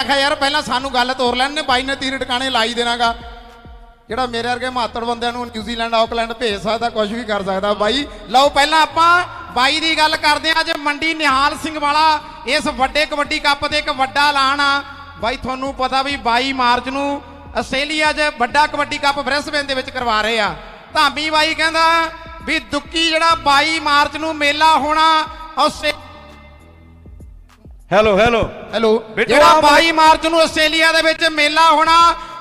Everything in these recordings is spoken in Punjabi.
ਆਖਿਆ ਯਾਰ, ਪਹਿਲਾਂ ਸਾਨੂੰ ਗੱਲ ਤੋਰ ਲੈਣ, ਨੇ ਬਾਈ ਨੇ ਤੀਰ ਟਿਕਾਣੇ ਲਾਈ ਦੇਣਾਗਾ। ਜਿਹੜਾ ਮੇਰੇ ਵਰਗੇ ਮਾਤੜ ਬੰਦਿਆਂ ਨੂੰ ਨਿਊਜ਼ੀਲੈਂਡ ਆਕਲੈਂਡ ਭੇਜ ਸਕਦਾ ਕੁਝ ਵੀ ਕਰ ਸਕਦਾ। ਬਾਈ, ਲਓ ਪਹਿਲਾਂ ਆਪਾਂ ਬਾਈ ਦੀ ਗੱਲ ਕਰਦੇ ਆ ਜੇ ਮੰਡੀ ਨਿਹਾਲ ਸਿੰਘ ਵਾਲਾ, ਇਸ ਵੱਡੇ ਕਬੱਡੀ ਕੱਪ ਤੇ ਇੱਕ ਵੱਡਾ ਐਲਾਨ ਆ। ਬਾਈ, ਤੁਹਾਨੂੰ ਪਤਾ ਵੀ 22 ਮਾਰਚ ਨੂੰ ਆਸਟ੍ਰੇਲੀਆ 'ਚ ਵੱਡਾ ਕਬੱਡੀ ਕੱਪ ਬ੍ਰਿਸਬੇਨ ਦੇ ਵਿੱਚ ਕਰਵਾ ਰਹੇ ਆ। ਧਾਮੀ ਬਾਈ ਕਹਿੰਦਾ ਵੀ ਦੁੱਕੀ ਜਿਹੜਾ 22 ਮਾਰਚ ਨੂੰ ਮੇਲਾ ਹੋਣਾ ਆਸਟ੍ਰੇ ਹੈਲੋ ਹੈਲੋ ਹੈਲੋ ਜਿਹੜਾ ਆਮ- 22 ਮਾਰਚ ਨੂੰ ਆਸਟ੍ਰੇਲੀਆ ਦੇ ਵਿੱਚ ਮੇਲਾ ਹੋਣਾ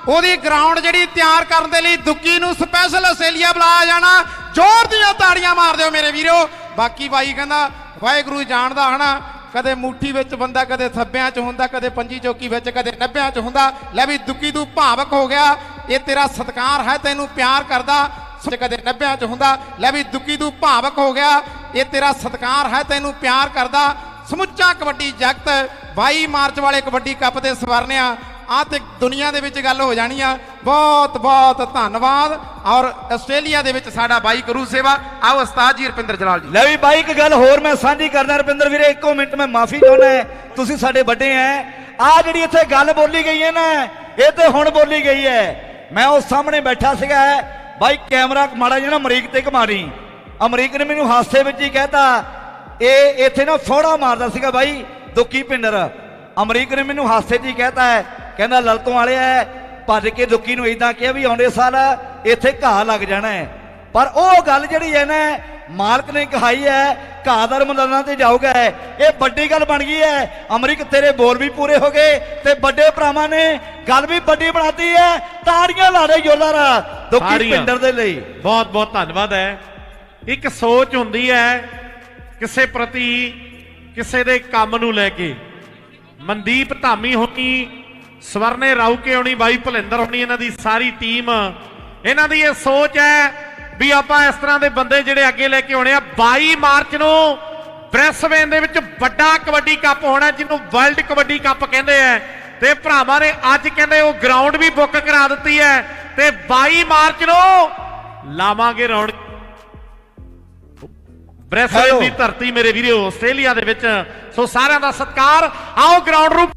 ਉਹਦੀ ਗਰਾਊਂਡ ਜਿਹੜੀ ਤਿਆਰ ਕਰਨ ਦੇ ਲਈ ਦੁੱਕੀ ਨੂੰ ਸਪੈਸ਼ਲ ਆਸਟ੍ਰੇਲੀਆ ਬੁਲਾਇਆ ਜਾਣਾ। ਜ਼ੋਰ ਦੀਆਂ ਤਾੜੀਆਂ ਮਾਰ ਦਿਓ ਮੇਰੇ ਵੀਰੋ। ਬਾਕੀ ਬਾਈ ਕਹਿੰਦਾ ਵਾਹਿਗੁਰੂ ਜਾਣਦਾ ਹਨਾ ਕਦੇ ਮੁੱਠੀ ਵਿੱਚ ਬੰਦਾ ਕਦੇ ਥੱਬਿਆਂ 'ਚ ਹੁੰਦਾ ਕਦੇ ਪੰਜੀ ਚੌਕੀ ਵਿੱਚ ਕਦੇ ਨੱਬਿਆਂ 'ਚ ਹੁੰਦਾ। ਲੈ ਵੀ ਦੁੱਕੀ ਤੂੰ ਭਾਵਕ ਹੋ ਗਿਆ ਇਹ ਤੇਰਾ ਸਤਿਕਾਰ ਹੈ ਤੈਨੂੰ ਪਿਆਰ ਕਰਦਾ। ਤੇ ਕਦੇ ਨੱਬਿਆਂ 'ਚ ਹੁੰਦਾ, ਲੈ ਵੀ ਦੁੱਕੀ ਤੂੰ ਭਾਵਕ ਹੋ ਗਿਆ, ਇਹ ਤੇਰਾ ਸਤਿਕਾਰ ਹੈ, ਤੈਨੂੰ ਪਿਆਰ ਕਰਦਾ। ਸਮੁੱਚਾ ਕਬੱਡੀ ਜਗਤ 22 ਮਾਰਚ ਵਾਲੇ ਕਬੱਡੀ ਕੱਪ ਤੇ ਸਵਰਨਿਆ ਆ ਤੇ ਦੁਨੀਆ ਦੇ ਵਿੱਚ ਗੱਲ ਹੋ ਜਾਣੀ ਆ। ਬਹੁਤ ਬਹੁਤ ਧੰਨਵਾਦ। ਔਰ ਆਸਟ੍ਰੇਲੀਆ ਦੇ ਵਿੱਚ ਸਾਡਾ ਬਾਈ ਕਰੂ ਸੇਵਾ। ਆਓ ਉਸਤਾਦ ਜੀ ਰਪਿੰਦਰ ਜਲਾਲ ਜੀ। ਲੈ ਵੀ ਬਾਈ, ਇੱਕ ਗੱਲ ਹੋਰ ਮੈਂ ਸਾਂਝੀ ਕਰਦਾ ਰਪਿੰਦਰ ਵੀਰੇ, ਇੱਕੋ ਮਿੰਟ ਮੈਂ ਮਾਫੀ ਚਾਹੁੰਦਾ ਤੁਸੀਂ ਸਾਡੇ ਵੱਡੇ ਐ। ਆ ਜਿਹੜੀ ਇੱਥੇ ਗੱਲ ਬੋਲੀ ਗਈ ਹੈ ਨਾ, ਇਹ ਤੇ ਹੁਣ ਬੋਲੀ ਗਈ ਹੈ। ਮੈਂ ਉਹ ਸਾਹਮਣੇ ਬੈਠਾ ਸੀਗਾ ਬਾਈ, ਕੈਮਰਾ ਮਾੜਾ ਜਿਹਾ ਅਮਰੀਕ ਤੇ ਘਮਾਰੀ। ਅਮਰੀਕ ਨੇ ਮੈਨੂੰ ਹਾਸੇ ਵਿੱਚ ਹੀ ਕਹਿਤਾ, ਇਹ ਇੱਥੇ ਨਾ ਫੋੜਾ ਮਾਰਦਾ ਸੀਗਾ ਬਾਈ ਦੁੱਕੀ ਪਿੰਡਰ। ਅਮਰੀਕ ਨੇ ਮੈਨੂੰ ਹਾਸੇ 'ਚ ਹੀ ਕਹਿਤਾ ਹੈ, ਕਹਿੰਦਾ ਲਲਤੋਂ ਵਾਲਿਆ ਭੱਜ ਕੇ ਦੁੱਕੀ ਨੂੰ ਇਦਾਂ ਕਿਹਾ ਵੀ ਆਉਂਦੇ ਸਾਲ ਇੱਥੇ ਘਾਹ ਲੱਗ ਜਾਣਾ ਪਰ ਉਹ ਗੱਲ ਜਿਹੜੀ ਹੈ ਨਾ ਮਾਲਕ ਨੇ ਕਹਾਈ ਹੈ ਘਾਦਰ ਮਦਨਾਂ ਤੇ ਜਾਊਗਾ ਇਹ ਵੱਡੀ ਗੱਲ ਬਣ ਗਈ ਹੈ। ਅਮਰੀਕ ਤੇਰੇ ਬੋਲ ਵੀ ਪੂਰੇ ਹੋ ਗਏ ਤੇ ਵੱਡੇ ਭਰਾਵਾਂ ਨੇ ਗੱਲ ਵੀ ਵੱਡੀ ਬਣਾਤੀ ਹੈ। ਤਾੜੀਆਂ ਲਾ ਦੇ ਜੋਲਰ ਦੁੱਕੀ ਤਾੜੀਆਂ। ਪਿੰਡਰ ਦੇ ਲਈ। ਬਹੁਤ ਬਹੁਤ ਧੰਨਵਾਦ ਹੈ। ਇੱਕ ਸੋਚ ਹੁੰਦੀ ਹੈ ਕਿਸੇ ਪ੍ਰਤੀ ਕਿਸੇ ਦੇ ਕੰਮ ਨੂੰ ਲੈ ਕੇ। ਮਨਦੀਪ ਧਾਮੀ ਹੋਣੀ ਸਵਰਨੇ ਰਾਉਕੇ ਹੋਣੀ ਬਾਈ ਭਲਿੰਦਰ ਹੋਣੀ ਇਹਨਾਂ ਦੀ ਸਾਰੀ ਟੀਮ। ਇਹਨਾਂ ਦੀ ਇਹ ਸੋਚ ਹੈ ਵੀ ਆਪਾਂ ਇਸ ਤਰ੍ਹਾਂ ਦੇ ਬੰਦੇ ਜਿਹੜੇ ਅੱਗੇ ਲੈ ਕੇ ਆਉਣੇ ਆ 22 ਮਾਰਚ ਨੂੰ ਬ੍ਰੈਸਬੇਨ ਦੇ ਵਿੱਚ ਵੱਡਾ ਕਬੱਡੀ ਕੱਪ ਹੋਣਾ ਜਿਹਨੂੰ ਵਰਲਡ ਕਬੱਡੀ ਕੱਪ ਕਹਿੰਦੇ ਆ। ਤੇ ਭਰਾਵਾਂ ਨੇ ਅੱਜ ਕਹਿੰਦੇ ਉਹ ਗਰਾਊਂਡ ਵੀ ਬੁੱਕ ਕਰਾ ਦਿੱਤੀ ਹੈ। ਤੇ 22 ਮਾਰਚ ਨੂੰ ਲਾਵਾਂਗੇ ਬ੍ਰੈਸਬੇਨ Hello. ਦੀ ਧਰਤੀ ਮੇਰੇ ਵੀਰੋ ਆਸਟ੍ਰੇਲੀਆ ਦੇ ਵਿੱਚ। ਸੋ ਸਾਰਿਆਂ ਦਾ ਸਤਿਕਾਰ। ਆਓ ਗਰਾਊਂਡ ਨੂੰ